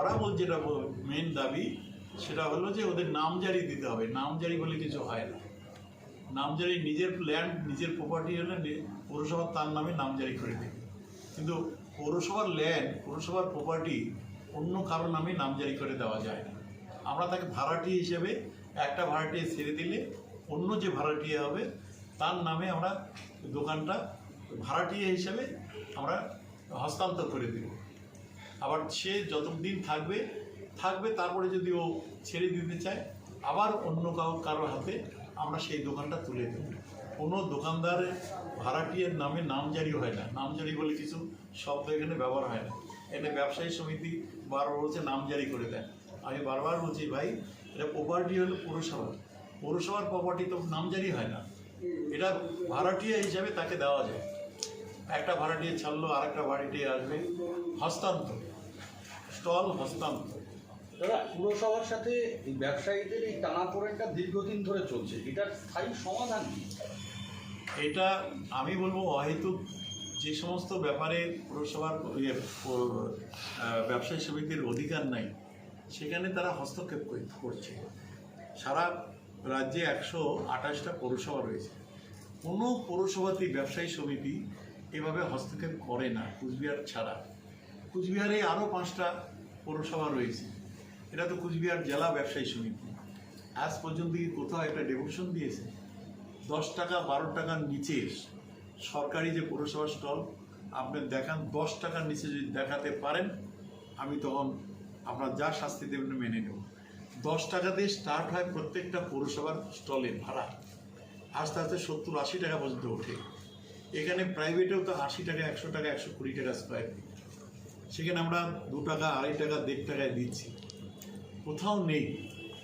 ওরা বল যেটা মেন দাবি, সেটা হলো যে ওদের নামজারি দিতে হবে। নামজারি বলে কিছু হয় না। নামজারি নিজের ল্যান্ড নিজের প্রপার্টি হলে পৌরসভা তার নামে নামজারি করে দেবে কিন্তু পৌরসভার ল্যান্ড পৌরসভার প্রপার্টি অন্য কারও নামে নামজারি করে দেওয়া যায় না। আমরা তাকে ভাড়াটি হিসেবে একটা ভাড়াটিয়ে ছেড়ে দিলে অন্য যে ভাড়াটিয়ে হবে, তার নামে আমরা দোকানটা ভাড়াটিয়ে হিসেবে আমরা হস্তান্তর করে দেব। আবার সে যতদিন থাকবে থাকবে তারপরে যদি ও ছেড়ে দিতে চায়, আবার অন্য কাউ কারোর হাতে আমরা সেই দোকানটা তুলে দেব। কোনো দোকানদারের ভাড়াটিয়ার নামে নামজারি হয় না। নামজারি বলে কিছু শব্দ এখানে ব্যবহার হয় না। এখানে ব্যবসায়ী সমিতি বারবার বলছে নামজারি করে দেয় আমি বারবার বলছি, ভাই, এটা প্রপার্টি হলো পৌরসভার পৌরসভার প্রপার্টি তো নামজারি হয় না। এটা ভাড়াটিয়া হিসাবে তাকে দেওয়া যায়। একটা ভাড়াটিয়ে ছাড়লো আর একটা ভাড়াটিয়ে আসবে। হস্তান্তর। স্টল হস্তান্তর। দাদা পুরসভার সাথে এই ব্যবসায়ীদের এই টানাপোড়েনটা দীর্ঘদিন ধরে চলছে। এটার স্থায়ী সমাধান কি? এটা আমি বলব অহেতুক যে সমস্ত ব্যাপারে পুরসভার ইয়ে, ব্যবসায়ী সমিতির অধিকার নাই সেখানে তারা হস্তক্ষেপ করছে। সারা রাজ্যে একশো আঠাশটা পৌরসভা রয়েছে। কোনো পৌরসভাতেই ব্যবসায়ী সমিতি এভাবে হস্তক্ষেপ করে না, কুচবিহার ছাড়া। কুচবিহারে আরও পাঁচটা পৌরসভা রয়েছে। এটা তো কুচবিহার জেলা ব্যবসায়ী সমিতি। আজ পর্যন্ত কি কোথাও একটা ডেপুটেশন দিয়েছে? দশ টাকা, বারো টাকার নিচে সরকারি যে পৌরসভা স্টল, আপনি দেখান, দশ টাকার নিচে যদি দেখাতে পারেন, আমি তখন আপনার যা শাস্তি দেবেন মেনে নেব। দশ টাকা দিয়ে স্টার্ট হয় প্রত্যেকটা পৌরসভার স্টলে ভাড়া। আস্তে আস্তে সত্তর আশি টাকা পর্যন্ত ওঠে। এখানে প্রাইভেটেও তো আশি টাকা, একশো টাকা, একশো কুড়ি টাকা স্কোয়ার ফিট সেখানে আমরা দু টাকা, আড়াই টাকা, দেড় টাকায় দিচ্ছি। কোথাও নেই।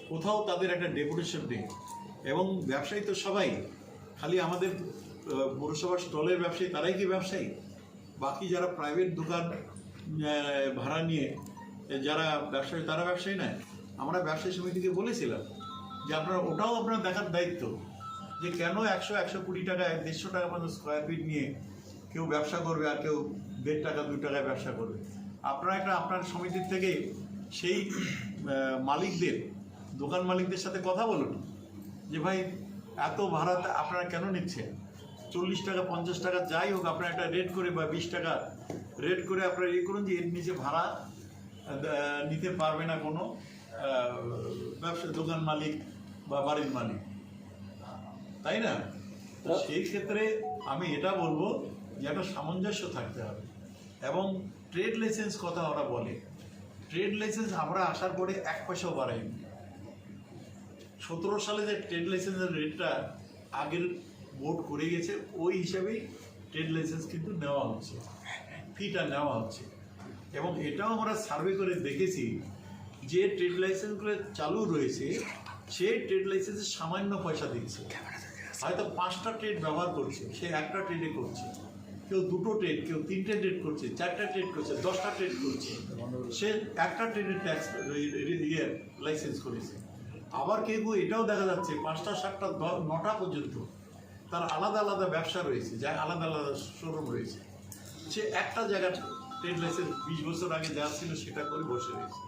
কোথাও তাদের একটা ডেপুটেশন নেই। এবং ব্যবসায়ী তো সবাই। খালি আমাদের পৌরসভার স্টলের ব্যবসায়ী, তারাই কি ব্যবসায়ী? বাকি যারা প্রাইভেট দোকান ভাড়া নিয়ে, যারা ব্যবসায়ী, তারা ব্যবসায়ী নয়। আমরা ব্যবসায়ী সমিতিকে বলেছিলাম যে আপনারা, ওটাও আপনার দেখার দায়িত্ব। যে কেন একশো একশো কুড়ি টাকা দেড়শো টাকা পর্যন্ত স্কোয়ার ফিট নিয়ে কেউ ব্যবসা করবে আর কেউ দেড় টাকা দু টাকায় ব্যবসা করবে? আপনারা একটা, আপনার সমিতির থেকে সেই মালিকদের, দোকান মালিকদের সাথে কথা বলুন। যে ভাই, এত ভাড়া আপনারা কেন নিচ্ছেন? চল্লিশ টাকা, পঞ্চাশ টাকা, যাই হোক, আপনারা একটা রেট করে বা বিশ টাকা রেট করে আপনারা ইয়ে করুন যে এর নিচে ভাড়া নিতে পারবে না কোনো ব্যবসা, দোকান মালিক বা বাড়ির মালিক। তাই না? তো সেই ক্ষেত্রে আমি এটা বলব যে একটা সামঞ্জস্য থাকতে হবে। এবং ট্রেড লাইসেন্স কথা ওরা বলে। ট্রেড লাইসেন্স আমরা আসার পরে এক পয়সাও বাড়াইনি সতেরো সালে যে ট্রেড লাইসেন্সের রেটটা আগের বোর্ড করে গেছে ওই হিসাবেই ট্রেড লাইসেন্স কিন্তু নেওয়া হচ্ছে। ফিটা নেওয়া হচ্ছে। এবং এটাও আমরা সার্ভে করে দেখেছি যে ট্রেড লাইসেন্সগুলো চালু রয়েছে সেই ট্রেড লাইসেন্সে সামান্য পয়সা দিচ্ছে হয়তো পাঁচটা ট্রেড ব্যবহার করছে, সে একটা ট্রেডে করছে। কেউ দুটো ট্রেড কেউ তিনটে ট্রেড করছে, চারটা ট্রেড করছে, দশটা ট্রেড করছে। সে একটা ট্রেডের ট্যাক্স ইয়ে লাইসেন্স করেছে। আবার কেউ এটাও দেখা যাচ্ছে, পাঁচটা, সাতটা নটা পর্যন্ত তার আলাদা আলাদা ব্যবসা রয়েছে, যা আলাদা আলাদা শোরুম রয়েছে। সে একটা জায়গা ট্রেড লাইসেন্স বিশ বছর আগে যা ছিল সেটা করে বসে রয়েছে।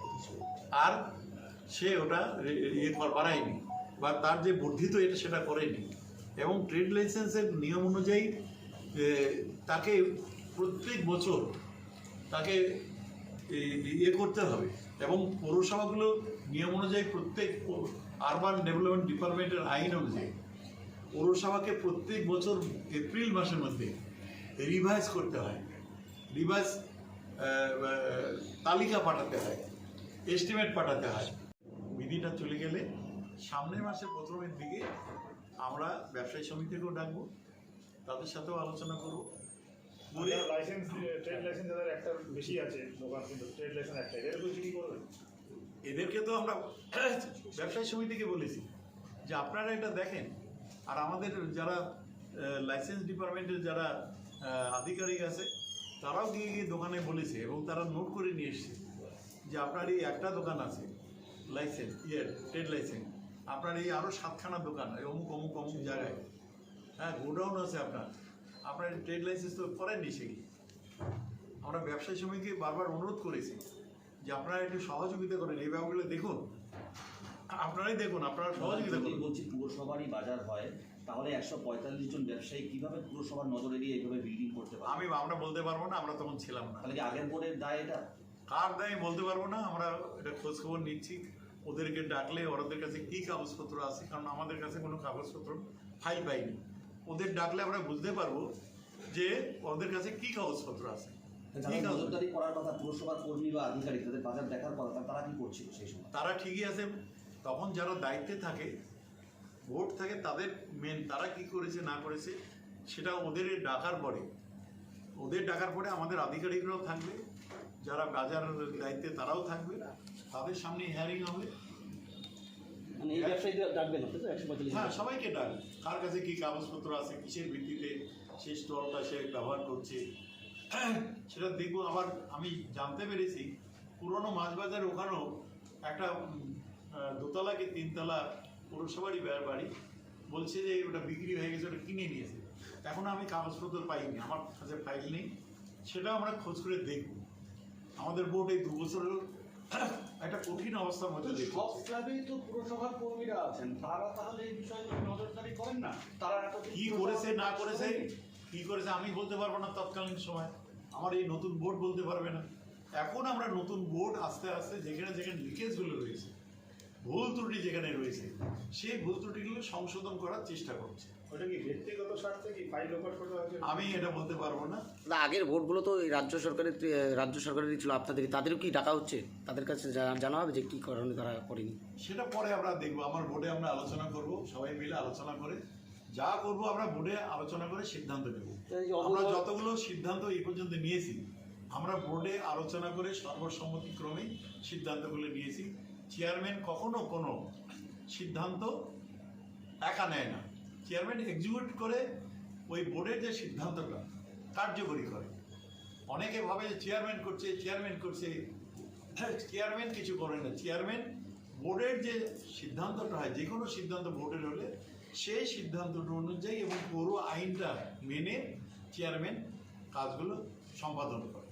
আর সে ওটা ইয়ে বাড়ায়নি, বা তার যে বর্ধিত এটা সেটা করেনি। এবং ট্রেড লাইসেন্সের নিয়ম অনুযায়ী তাকে প্রত্যেক বছর তাকে ইয়ে করতে হবে। এবং পৌরসভাগুলো নিয়ম অনুযায়ী প্রত্যেক আরবান ডেভেলপমেন্ট ডিপার্টমেন্টের আইন অনুযায়ী পৌরসভাকে প্রত্যেক বছর এপ্রিল মাসের মধ্যে রিভাইজ করতে হয়। রিভাইজ তালিকা পাঠাতে হয় এস্টিমেট পাঠাতে হয়। বিধিটা চলে গেলে সামনের মাসের প্রথমের দিকে আমরা ব্যবসায়ী সমিতিকেও ডাকবো তাদের সাথেও আলোচনা করব। করে লাইসেন্স ট্রেড লাইসেন্স যাদের একটা বেশি আছে দোকান কিন্তু ট্রেড লাইসেন্স একটা কি করবেন এদেরকে তো আমরা ব্যবসায়ী সমিতিকে বলেছি যে আপনারা এটা দেখেন আর আমাদের যারা লাইসেন্স ডিপার্টমেন্টের যারা আধিকারিক আছে তারাও গিয়ে গিয়ে দোকানে বলেছে এবং তারা নোট করে নিয়ে এসছে যে আপনার এই একটা দোকান আছে লাইসেন্স ইয়ে ট্রেড লাইসেন্স আপনার এই আরও সাতখানা দোকান এই অমুক অমুক অমুক জায়গায়। হ্যাঁ গোডাউন আছে আপনার। আপনার ট্রেড লাইসেন্স তো করেননি সে কি? আমরা ব্যবসায়ী সমিতিকে বারবার অনুরোধ করেছি যে আপনারা একটু সহযোগিতা করেন। এই ব্যাপারগুলো দেখুন। আপনারাই দেখুন আপনারা সহযোগিতা করুন। বলছি পুরসভারই বাজার হয় তাহলে একশো পঁয়তাল্লিশ জন ব্যবসায়ী কীভাবে পুরসভার নজরে এড়িয়ে এইভাবে বিল্ডিং করতে পারে আমি আমরা বলতে পারব না আমরা তখন ছিলাম না। তাহলে কি আগের বোর্ডের দায় এটা? কার দায় বলতে পারব না আমরা এটা খোঁজখবর নিচ্ছি। ওদেরকে ডাকলে ওদের কাছে কি কাগজপত্র আছে? কারণ আমাদের কাছে কোনো কাগজপত্র ফাইল পাইনি। ওদের ডাকলে আমরা বুঝতে পারব যে ওদের কাছে কি কাগজপত্র আছে। যারা কি কাগজ- নজরদারি করার কথা পুরসভার কর্মী বা আধিকারিক তাদের বাজার দেখার কথা তারা কি করছিল সেই সময়? তারা ঠিকই আছে। তখন যারা দায়িত্বে থাকে ভোট থাকে তাদের মেন তারা কি করেছে না করেছে সেটা ওদের ডাকার পরে ওদের ডাকার পরে আমাদের আধিকারিকরাও থাকবে। যারা বাজার দায়িত্বে তারাও থাকবে তাদের সামনে হিয়ারিং হবে। মানে এই ব্যবসায়ীদের ডাকবেন আপনি তো? একশো পঁয়তাল্লিশ হ্যাঁ সবাইকে ডাক। কার কাছে কি কাগজপত্র আছে কিসের ভিত্তিতে সেই স্টলটা সে ব্যবহার করছে সেটা দেখব। আবার আমি জানতে পেরেছি পুরনো মাছ বাজার ওখানেও একটা উম, আহ, দোতলা কি তিনতলা পৌরসভারই বাড়ি। বলছে যে ওটা বিক্রি হয়ে গেছে ওটা কিনে নিয়েছে। এখন আমি কাগজপত্র পাইনি আমার কাছে ফাইল নেই। সেটা আমরা খোঁজ করে দেখব। আমাদের বোর্ড এই দু বছর একটা কঠিন অবস্থার মধ্যে সব ক্লাবেই তো পুরসভার কর্মীরা আছেন। তারা তাহলে এই বিষয়গুলো নজরদারি করেন না? তারা কি করেছে না করেছে। কি করেছে আমি বলতে পারব না তৎকালীন সময়। আমার এই নতুন বোর্ড বলতে পারবে না। এখন আমরা নতুন বোর্ড আস্তে আস্তে যেখানে যেখানে লিকেজগুলো রয়েছে ভুল ত্রুটি যেখানে রয়েছে সেই ভুল ত্রুটিগুলো সংশোধন করার চেষ্টা করছে। আমি এটা বলতে পারব না। না আগের ভোটগুলো তো এই রাজ্য সরকারের রাজ্য সরকারেরই ছিল। আপনাদের তাদেরও কি ডাকা হচ্ছে? তাদের কাছে জানা হবে যে কী কারণে তারা করেনি। সেটা পরে আমরা দেখব। আমার বোর্ডে আমরা আলোচনা করব। সবাই মিলে আলোচনা করে যা করব আমরা বোর্ডে আলোচনা করে সিদ্ধান্ত নেব। আমরা যতগুলো সিদ্ধান্ত এই পর্যন্ত নিয়েছি আমরা বোর্ডে আলোচনা করে সর্বসম্মতিক্রমে সিদ্ধান্তগুলো নিয়েছি। চেয়ারম্যান কখনো কোনো সিদ্ধান্ত একা নেয় না। চেয়ারম্যান এক্সিকিউট করে ওই বোর্ডের যে সিদ্ধান্তটা কার্যকরী করে। অনেকে ভাবে যে চেয়ারম্যান করছে চেয়ারম্যান করছে। চেয়ারম্যান কিছু করে না। চেয়ারম্যান বোর্ডের যে সিদ্ধান্তটা হয়, যে কোনো সিদ্ধান্ত বোর্ডের হলে সেই সিদ্ধান্তটা অনুযায়ী এবং পুরো আইনটা মেনে চেয়ারম্যান কাজগুলো সম্পাদন করে।